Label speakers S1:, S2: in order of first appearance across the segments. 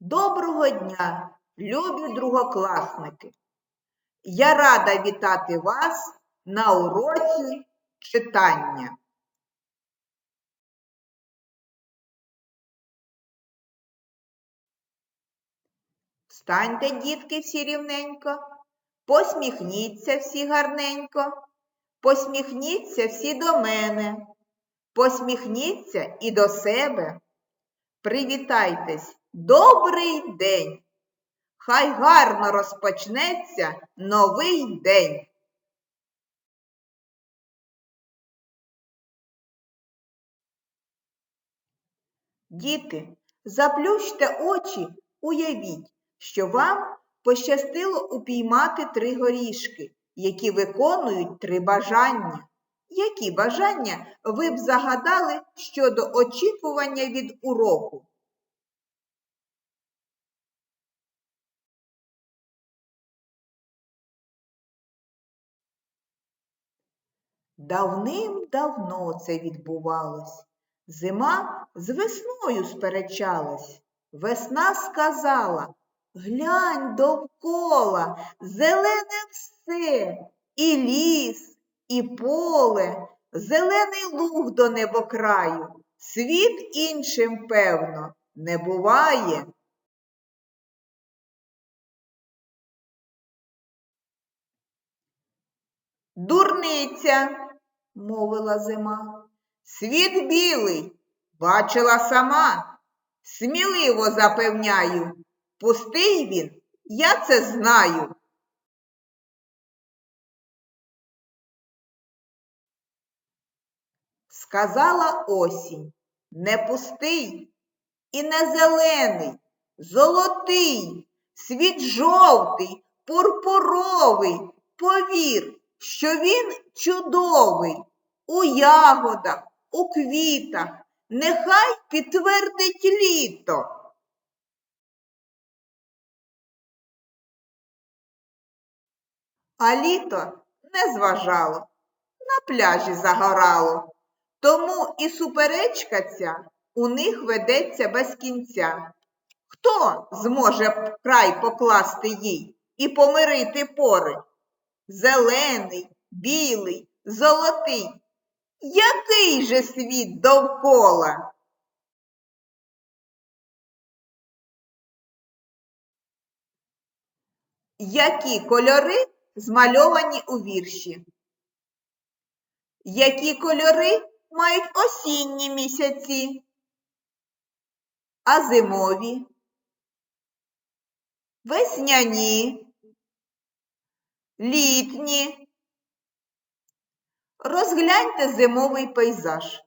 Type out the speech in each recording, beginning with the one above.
S1: Доброго дня, любі другокласники! Я рада вітати вас на уроці читання. Встаньте, дітки, всі рівненько, посміхніться всі гарненько, посміхніться всі до мене, посміхніться і до себе. Привітайтесь, добрий день! Хай гарно розпочнеться новий день. Діти, заплющте очі, уявіть, що вам пощастило упіймати три горішки, які виконують три бажання. Які бажання ви б загадали щодо очікування від уроку? Давним-давно це відбувалось. Зима з весною сперечалась. Весна сказала Глянь довкола, зелене все, і ліс, і поле, зелений луг до небокраю. Світ іншим, певно, не буває. Дурниця, мовила зима. Світ білий, бачила сама. Сміливо запевняю, пустий він, я це знаю. Сказала осінь, не пустий і не зелений, золотий, світ жовтий, пурпуровий, повір, що він чудовий у ягодах, у квітах, нехай підтвердить літо. А літо не зважало, на пляжі загорало. Тому і суперечка ця у них ведеться без кінця. Хто зможе край покласти їй і помирити пори? Зелений, білий, золотий. Який же світ довкола? Які кольори змальовані у вірші? Які кольори мають осінні місяці, а зимові, весняні, літні. Розгляньте зимовий пейзаж.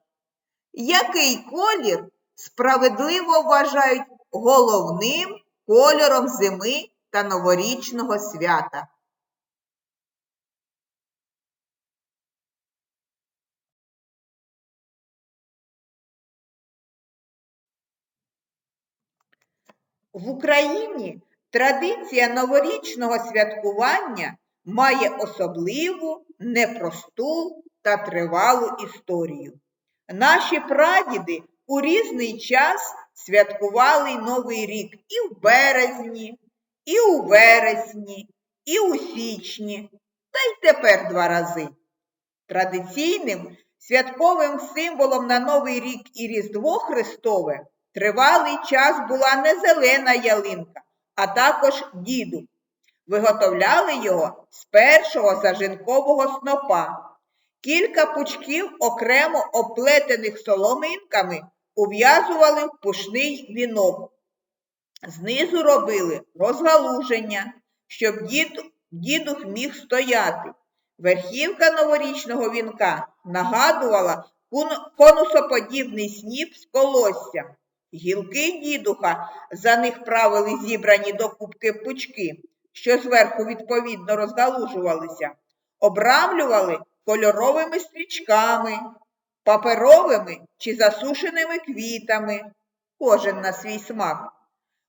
S1: Який колір справедливо вважають головним кольором зими та новорічного свята? В Україні традиція новорічного святкування має особливу, непросту та тривалу історію. Наші прадіди у різний час святкували Новий рік і в березні, і у вересні, і у січні, та й тепер два рази. Традиційним святковим символом на Новий рік і Різдво Христове Тривалий час була не зелена ялинка, а також діду. Виготовляли його з першого зажинкового снопа. Кілька пучків окремо оплетених соломинками ув'язували в пушний вінок. Знизу робили розгалуження, щоб дід, дідух міг стояти. Верхівка новорічного вінка нагадувала конусоподібний сніп з колоссям. Гілки дідуха за них правили зібрані до кубки пучки, що зверху відповідно розгалужувалися, обрамлювали кольоровими стрічками, паперовими чи засушеними квітами, кожен на свій смак.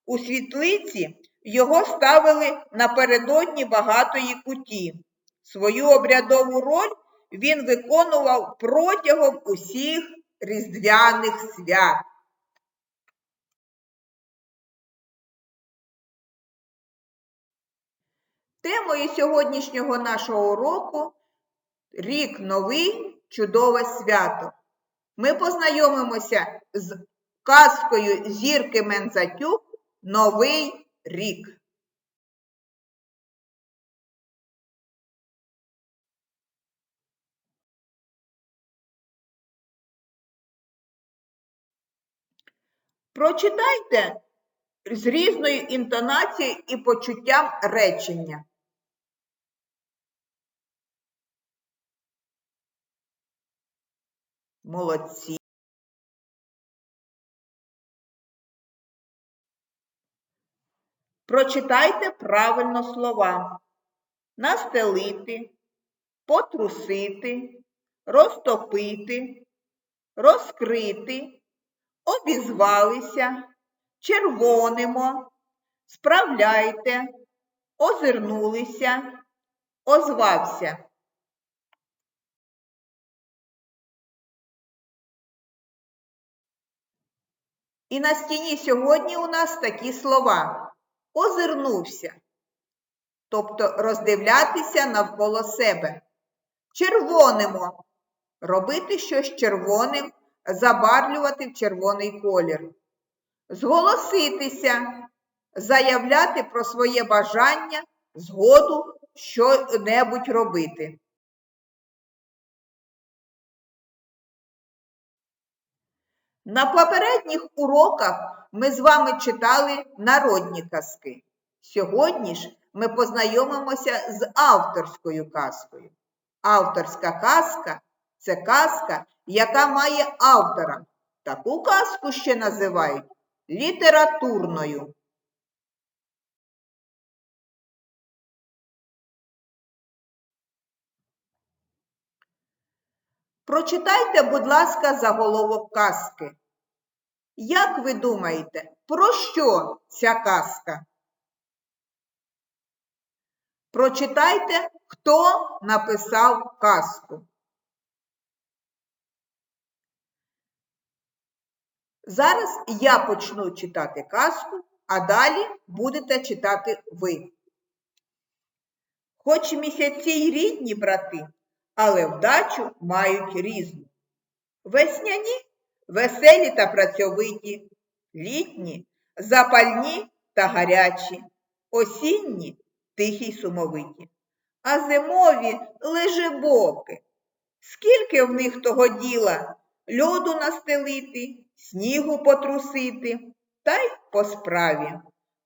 S1: У світлиці його ставили напередодні багатої куті. Свою обрядову роль він виконував протягом усіх різдвяних свят. Темою сьогоднішнього нашого уроку рік новий, чудове свято. Ми познайомимося з казкою Зірки Мензатюк Новий рік. Прочитайте з різною інтонацією і почуттям речення. Молодці. Прочитайте правильно слова. Настелити, потрусити, розтопити, розкрити, обізвалися, червонимо, справляйте, озирнулися, озвався. І на стіні сьогодні у нас такі слова. Озирнувся, тобто роздивлятися навколо себе. Червонимо робити щось червоним, забарвлювати в червоний колір. Зголоситися, заявляти про своє бажання, згоду що-небудь робити. На попередніх уроках ми з вами читали народні казки. Сьогодні ж ми познайомимося з авторською казкою. Авторська казка це казка, яка має автора. Таку казку ще називають літературною. Прочитайте, будь ласка, заголовок казки. Як ви думаєте, про що ця казка? Прочитайте, хто написав казку. Зараз я почну читати казку, а далі будете читати ви. Хоч місяці й рідні брати, але вдачу мають різну. Весняні веселі та працьовиті, літні запальні та гарячі, осінні тихі й сумовиті, а зимові лежебоки. Скільки в них того діла льоду настелити, снігу потрусити, та й по справі.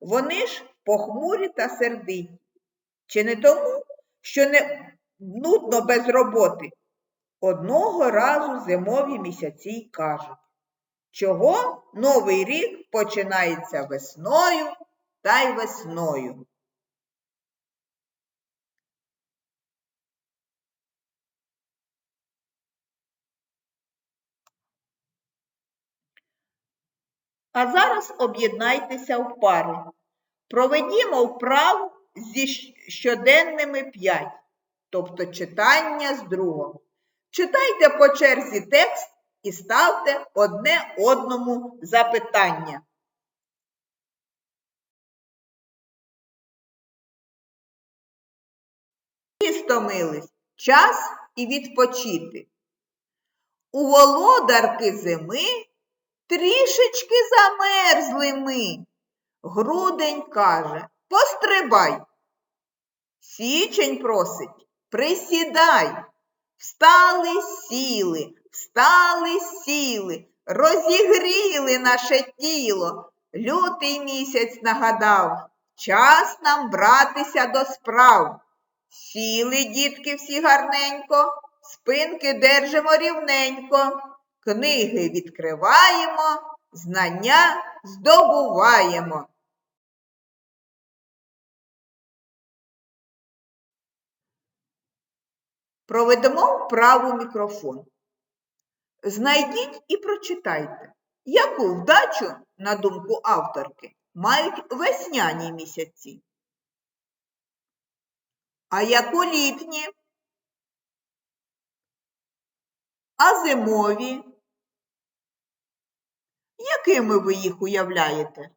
S1: Вони ж похмурі та сердиті. Чи не тому, що не нудно без роботи? Одного разу зимові місяці й кажуть, чого новий рік починається весною та й весною. А зараз об'єднайтеся в пари. Проведімо вправу зі щоденними 5, тобто читання з другого. Читайте по черзі текст і ставте одне одному запитання. І стомились час і відпочити. У володарки зими трішечки замерзли ми. Грудень каже Пострибай. Січень просить Присідай. Встали сіли, встали сіли, розігріли наше тіло. Лютий місяць нагадав, час нам братися до справ. Сіли, дітки, всі гарненько, спинки держимо рівненько, книги відкриваємо, знання здобуваємо. Проведемо вправу мікрофон. Знайдіть і прочитайте, яку вдачу, на думку авторки, мають весняні місяці. А яку літні? А зимові? Якими ви їх уявляєте?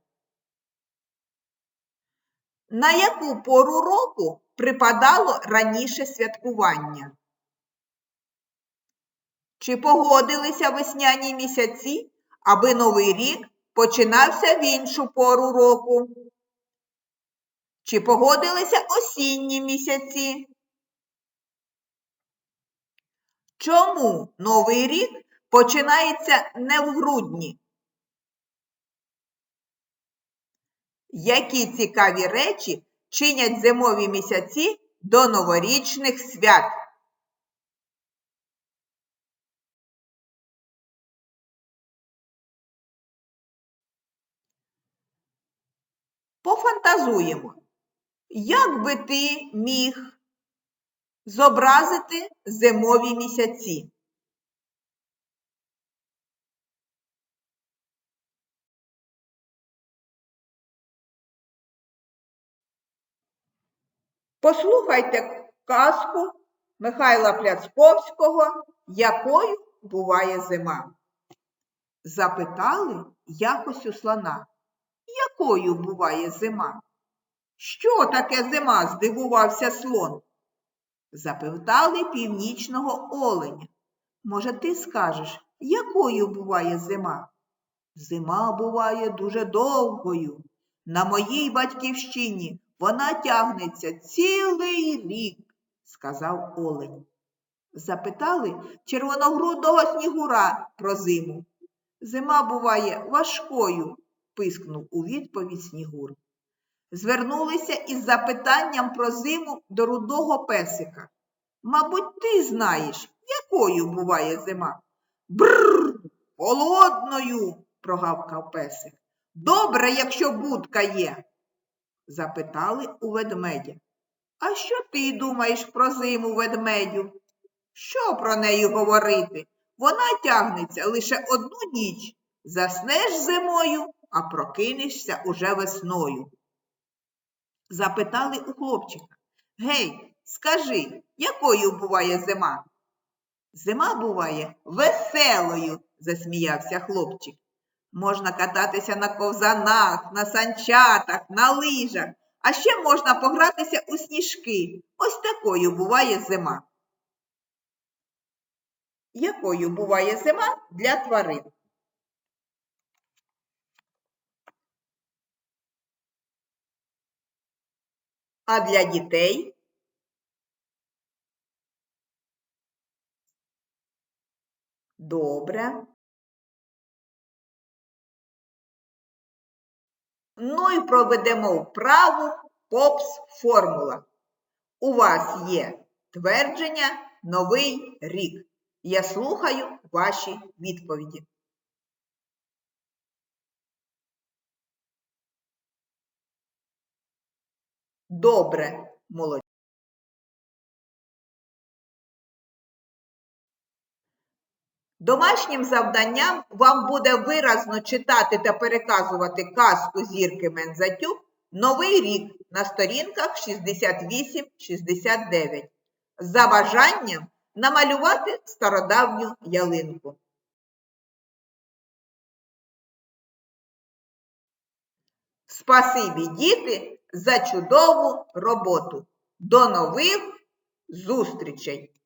S1: На яку пору року припадало раніше святкування? Чи погодилися весняні місяці, аби новий рік починався в іншу пору року? Чи погодилися осінні місяці? Чому новий рік починається не в грудні? Які цікаві речі чинять зимові місяці до новорічних свят? Пофантазуємо, як би ти міг зобразити зимові місяці? Послухайте казку Михайла Пляцковського Якою буває зима? Запитали якось у слона, якою буває зима? Що таке зима? здивувався слон. Запитали північного оленя. Може, ти скажеш, якою буває зима? Зима буває дуже довгою. На моїй батьківщині вона тягнеться цілий рік, сказав олень. Запитали червоногрудого снігура про зиму. Зима буває важкою, пискнув у відповідь снігур. Звернулися із запитанням про зиму до рудого песика. Мабуть, ти знаєш, якою буває зима? Бррр, холодною, прогавкав песик. Добре, якщо будка є. Запитали у ведмедя. А що ти думаєш про зиму ведмедю? Що про неї говорити? Вона тягнеться лише одну ніч. Заснеш зимою, а прокинешся уже весною. Запитали у хлопчика. Гей, скажи, якою буває зима? Зима буває веселою, засміявся хлопчик. Можна кататися на ковзанах, на санчатах, на лижах, а ще можна погратися у сніжки. Ось такою буває зима. Якою буває зима для тварин? А для дітей? Добре. Ну і проведемо вправу попс формула. У вас є твердження новий рік. Я слухаю ваші відповіді. Добре, молодці. Домашнім завданням вам буде виразно читати та переказувати казку зірки Мензатюк Новий рік на сторінках 68-69. За бажанням намалювати стародавню ялинку. Спасибі, діти, за чудову роботу. До нових зустрічей!